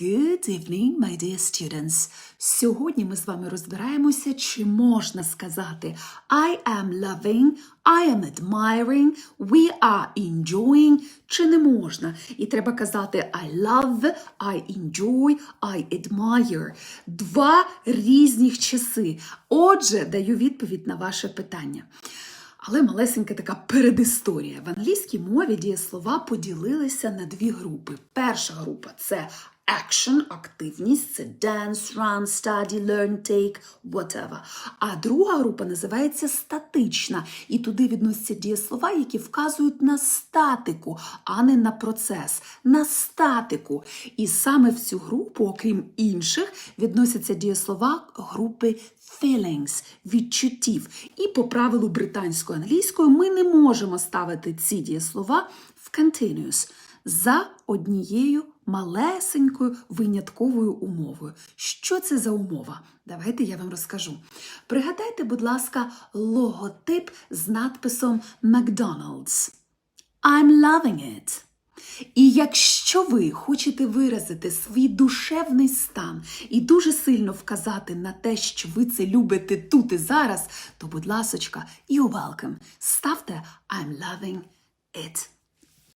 Good evening, my dear students. Сьогодні ми з вами розбираємося, чи можна сказати I am loving, I am admiring, we are enjoying, чи не можна. І треба казати I love, I enjoy, I admire. Два різних часи. Отже, даю відповідь на ваше питання. Але малесенька така передісторія. В англійській мові дієслова поділилися на дві групи. Перша група це action, активність, це dance, run, study, learn, take, whatever. А друга група називається статична, і туди відносяться дієслова, які вказують на статику, а не на процес, на статику. І саме в цю групу, окрім інших, відносяться дієслова групи feelings, відчуттів. І по правилу британської англійської ми не можемо ставити ці дієслова в continuous за однією малесенькою винятковою умовою. Що це за умова? Давайте я вам розкажу. Пригадайте, будь ласка, логотип з надписом McDonald's. I'm loving it. І якщо ви хочете виразити свій душевний стан і дуже сильно вказати на те, що ви це любите тут і зараз, то, будь ласочка, you're welcome. Ставте I'm loving it.